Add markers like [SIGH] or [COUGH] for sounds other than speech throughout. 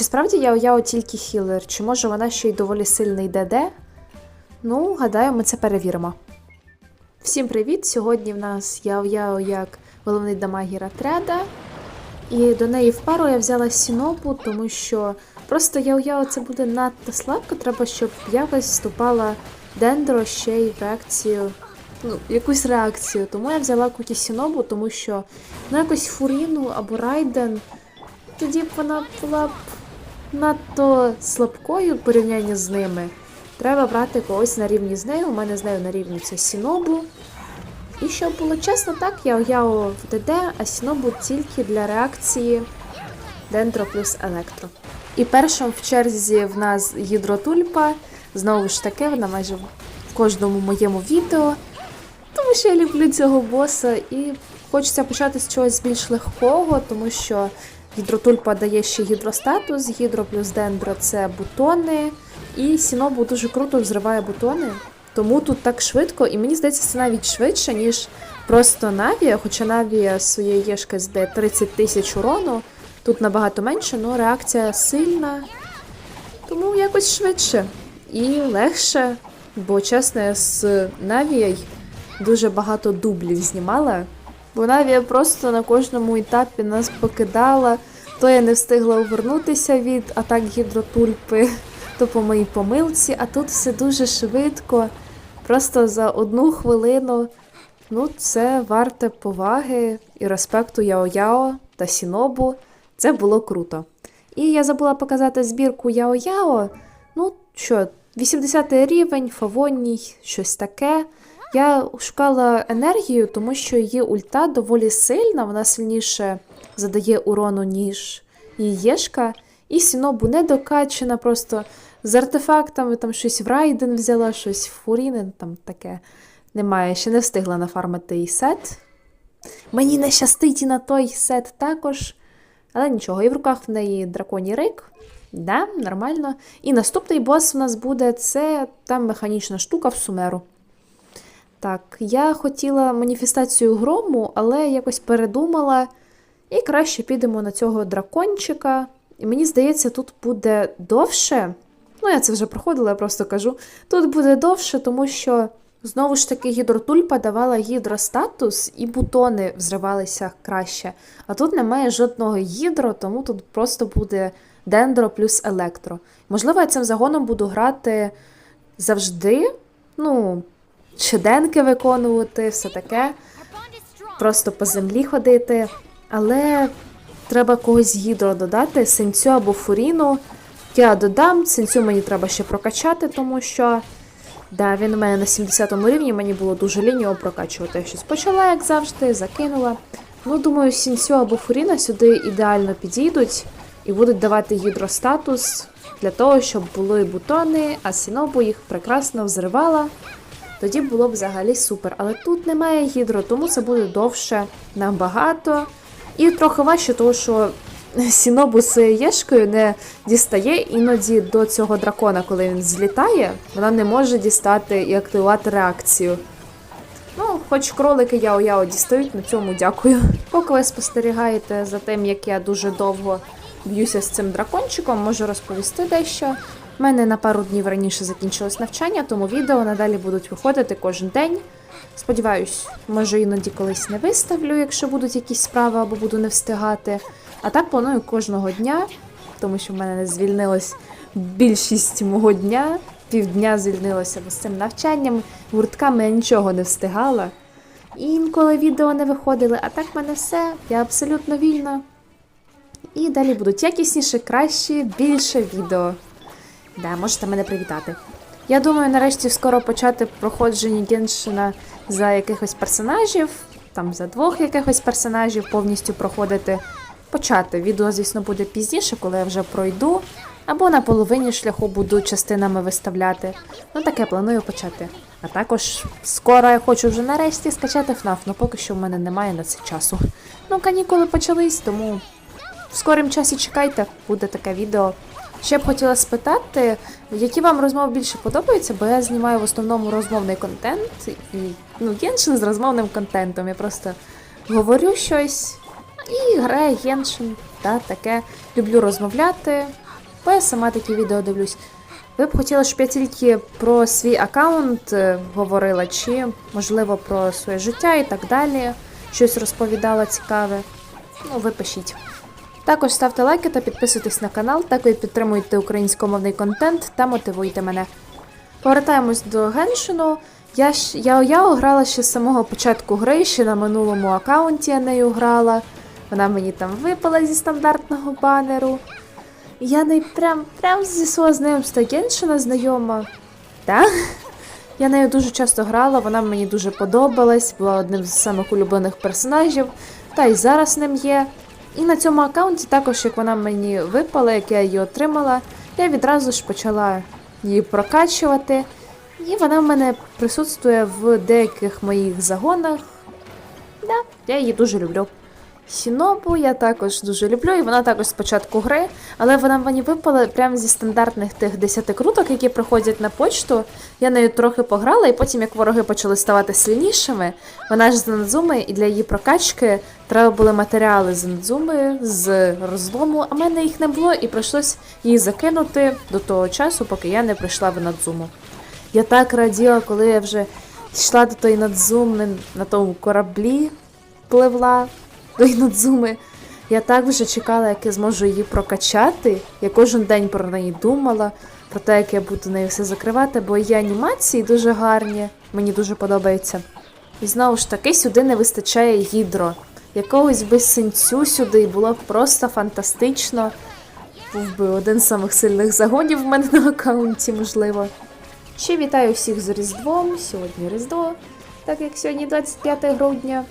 Чи справді я Яо тільки хілер, чи може вона ще й доволі сильний ДД? Ну, гадаю, ми це перевіримо. Всім привіт! Сьогодні в нас Яо Яо як головний дамагір отряда. І до неї в пару я взяла Сінопу, тому що просто Яо Яо це буде надто слабко, треба, щоб якось вступала Дендро ще й в реакцію. Ну, якусь реакцію. Тому я взяла Куті Сінобу, тому що ну якось Фуріну або Райден. Тоді б вона була б надто слабкою в порівнянні з ними. Треба брати когось на рівні з нею. У мене з нею на рівні це Сінобу. І щоб було чесно, так, я Яо в ДД, а Сінобу тільки для реакції Дендро плюс Електро. І першим в черзі в нас гідротульпа. Знову ж таки, вона майже в кожному моєму відео. Тому що я люблю цього боса і хочеться почати з чогось більш легкого, тому що гідротульпа дає ще гідростатус, гідро плюс дендро це бутони. І Сінобу дуже круто взриває бутони. Тому тут так швидко, і мені здається, це навіть швидше, ніж просто Навія, хоча Навія своєї єшки здає 30 тисяч урону. Тут набагато менше, але реакція сильна. Тому якось швидше і легше, бо чесно, я з Навією дуже багато дублів знімала. Навія просто на кожному етапі нас покидала. То я не встигла увернутися від атак гідротульпи, [LAUGHS] то по моїй помилці, а тут все дуже швидко. Просто за одну хвилину. Ну, це варте поваги і респекту Яо-Яо та Сінобу. Це було круто. І я забула показати збірку Яо-Яо. Ну що, 80 рівень, фавонній, щось таке. Я шукала енергію, тому що її ульта доволі сильна, вона сильніше задає урону, ніж її єшка. І Сінобу не докачена, просто з артефактами там щось в Райден взяла, щось в Фурінен, там таке немає. Ще не встигла нафармити її сет. Мені не щастить і на той сет також. Але нічого, і в руках в неї драконій рик. Да, нормально. І наступний бос у нас буде це там механічна штука в Сумеру. Так, я хотіла маніфестацію грому, але якось передумала. І краще підемо на цього дракончика. І мені здається, тут буде довше. Ну, я це вже проходила, я просто кажу. Тут буде довше, тому що знову ж таки гідротульпа давала гідростатус, і бутони взривалися краще. А тут немає жодного гідро, тому тут просто буде дендро плюс електро. Можливо, я цим загоном буду грати завжди. Ну, щоденки виконувати, все таке. Просто по землі ходити. Але треба когось гідро додати, синцю або фуріну. Я додам, синцю мені треба ще прокачати, тому що да, він у мене на 70 рівні, мені було дуже лінь його прокачувати. Я щось почала, як завжди, закинула. Ну, думаю, сінцю або фуріна сюди ідеально підійдуть і будуть давати гідростатус для того, щоб були бутони, а сінобу їх прекрасно взривала. Тоді було б взагалі супер. Але тут немає гідро, тому це буде довше набагато. І трохи важче, тому що Сінобу з єшкою не дістає іноді до цього дракона, коли він злітає, вона не може дістати і активувати реакцію. Ну, хоч кролики яо-яо дістають, на цьому дякую. Поки ви спостерігаєте за тим, як я дуже довго б'юся з цим дракончиком, можу розповісти дещо. У мене на пару днів раніше закінчилось навчання, тому відео надалі будуть виходити кожен день. Сподіваюсь, може іноді колись не виставлю, якщо будуть якісь справи або буду не встигати. А так планую кожного дня, тому що в мене не звільнилось більшість мого дня. Півдня звільнилося з цим навчанням, гуртками я нічого не встигала. І інколи відео не виходили, а так в мене все, я абсолютно вільна. І далі будуть якісніше, краще, більше відео. Да, можете мене привітати. Я думаю, нарешті скоро почати проходження Геншина за якихось персонажів, там за двох якихось персонажів повністю проходити. Почати. Відео, звісно, буде пізніше, коли я вже пройду, або на половині шляху буду частинами виставляти. Ну таке планую почати. А також скоро я хочу вже нарешті скачати FNAF, але поки що в мене немає на це часу. Ну, канікули почались, тому в скорім часі чекайте, буде таке відео. Ще б хотіла спитати, які вам розмови більше подобаються, бо я знімаю в основному розмовний контент і ну, Геншин з розмовним контентом. Я просто говорю щось і граю Геншин, та таке. Люблю розмовляти. бо я сама такі відео дивлюсь. Ви б хотіли, щоб я тільки про свій аккаунт е, говорила, чи, можливо, про своє життя і так далі, щось розповідала цікаве. Ну, ви пишіть. Також ставте лайки та підписуйтесь на канал, так ви підтримуєте українськомовний контент та мотивуйте мене. Повертаємось до Геншину. Я, я, я грала ще з самого початку гри, ще на минулому аккаунті я нею грала. Вона мені там випала зі стандартного банеру. Я не прям, прям зі свого знайомства Геншина знайома. Так? Я нею дуже часто грала, вона мені дуже подобалась, була одним з самих улюблених персонажів, та й зараз ним є. І на цьому аккаунті також, як вона мені випала, як я її отримала, я відразу ж почала її прокачувати. І вона в мене присутствує в деяких моїх загонах. Да, я її дуже люблю. Сінобу я також дуже люблю, і вона також з початку гри, але вона мені випала прямо зі стандартних тих 10 круток, які приходять на почту. Я нею трохи пограла, і потім, як вороги почали ставати сильнішими, вона ж з Надзуми, і для її прокачки треба були матеріали з Надзуми, з розлому, а в мене їх не було, і прийшлось її закинути до того часу, поки я не прийшла в Надзуму. Я так раділа, коли я вже йшла до тої Надзуми на тому кораблі, пливла до Інадзуми. Я так вже чекала, як я зможу її прокачати. Я кожен день про неї думала, про те, як я буду нею все закривати, бо її анімації дуже гарні, мені дуже подобається. І знову ж таки, сюди не вистачає гідро. Якогось би синцю сюди було б просто фантастично. Був би один з самих сильних загонів в мене на аккаунті, можливо. Ще вітаю всіх з Різдвом. Сьогодні Різдво, так як сьогодні 25 грудня.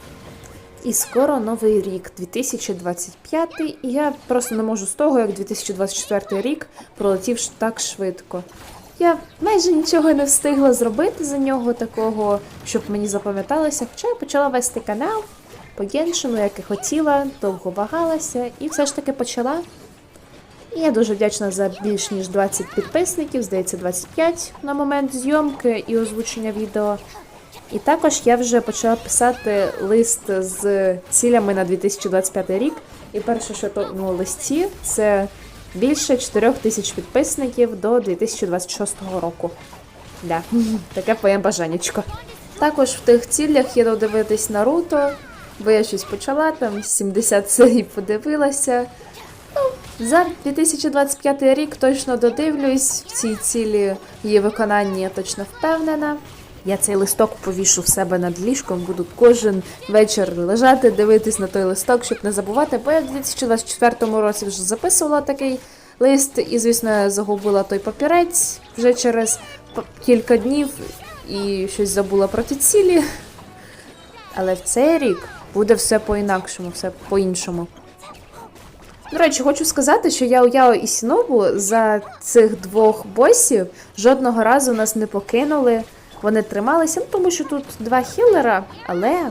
І скоро новий рік, 2025, і я просто не можу з того, як 2024 рік пролетів так швидко. Я майже нічого не встигла зробити за нього такого, щоб мені запам'яталося, хоча я почала вести канал по Геншину, як і хотіла, довго вагалася, і все ж таки почала. І я дуже вдячна за більш ніж 20 підписників, здається, 25 на момент зйомки і озвучення відео. І також я вже почала писати лист з цілями на 2025 рік. І перше, що то ну, листі, це більше 4 тисяч підписників до 2026 року. Да, [LAUGHS] таке твоє бажанечко. Також в тих цілях є додивитись Наруто, бо я щось почала, там 70 серій подивилася. Ну, за 2025 рік точно додивлюсь в цій цілі її виконанні я точно впевнена. Я цей листок повішу в себе над ліжком, буду кожен вечір лежати, дивитись на той листок, щоб не забувати, бо я в 2024 році вже записувала такий лист, і, звісно, я загубила той папірець вже через кілька днів і щось забула про ті цілі. Але в цей рік буде все по-інакшому, все по-іншому. До речі, хочу сказати, що Яо Яо і Сінобу за цих двох босів жодного разу нас не покинули. Вони трималися, ну тому що тут два хілера, але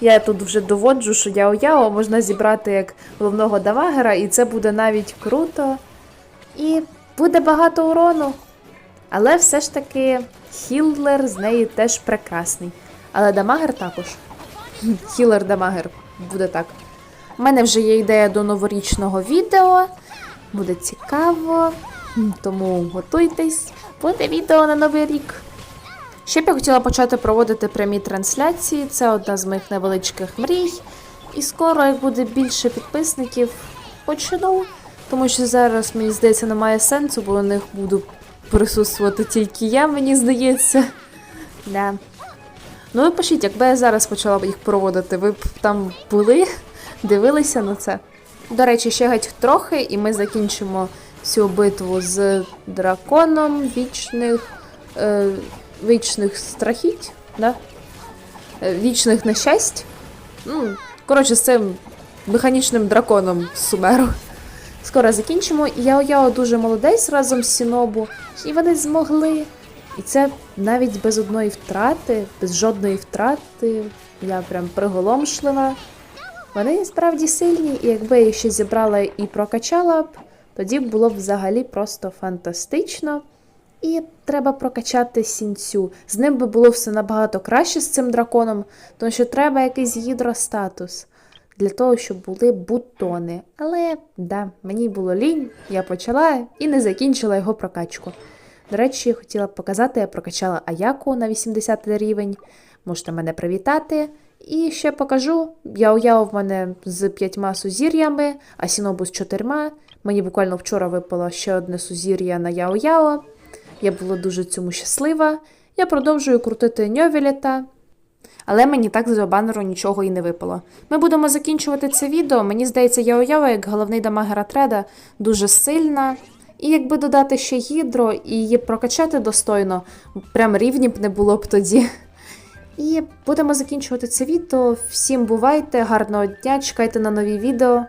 я тут вже доводжу, що Яо Яо можна зібрати як головного давагера, і це буде навіть круто. І буде багато урону. Але все ж таки хілер з неї теж прекрасний. Але дамагер також. Хілер дамагер буде так. У мене вже є ідея до новорічного відео. Буде цікаво. Тому готуйтесь. Буде відео на новий рік. Ще б я хотіла почати проводити прямі трансляції. Це одна з моїх невеличких мрій. І скоро, як буде більше підписників, почну. Тому що зараз, мені здається, немає сенсу, бо у них буду присутствувати тільки я, мені здається. Да. Ну, ви пишіть, якби я зараз почала їх проводити, ви б там були, дивилися на це. До речі, ще геть трохи, і ми закінчимо цю битву з драконом вічних, е, вічних страхіть, да? Е, вічних нещасть. Ну, коротше, з цим механічним драконом Сумеру. Скоро закінчимо. І Яо Яо дуже молодець разом з Сінобу, і вони змогли. І це навіть без одної втрати, без жодної втрати. Я прям приголомшлива. Вони справді сильні, і якби я їх ще зібрала і прокачала б, тоді було б взагалі просто фантастично. І треба прокачати сінцю. З ним би було все набагато краще з цим драконом, тому що треба якийсь гідростатус. для того, щоб були бутони. Але да, мені було лінь, я почала і не закінчила його прокачку. До речі, хотіла б показати, я прокачала Аяку на 80 рівень. Можете мене привітати. І ще покажу. Яо-Яо в мене з п'ятьма сузір'ями, а Сінобу з чотирма. Мені буквально вчора випало ще одне сузір'я на Яо-Яо. Я була дуже цьому щаслива. Я продовжую крутити Ньовіліта. Але мені так з банеру нічого і не випало. Ми будемо закінчувати це відео. Мені здається, Яо-Яо, як головний дамагера треда, дуже сильна. І якби додати ще гідро і її прокачати достойно, прям рівні б не було б тоді. І будемо закінчувати це відео. Всім бувайте, гарного дня, чекайте на нові відео.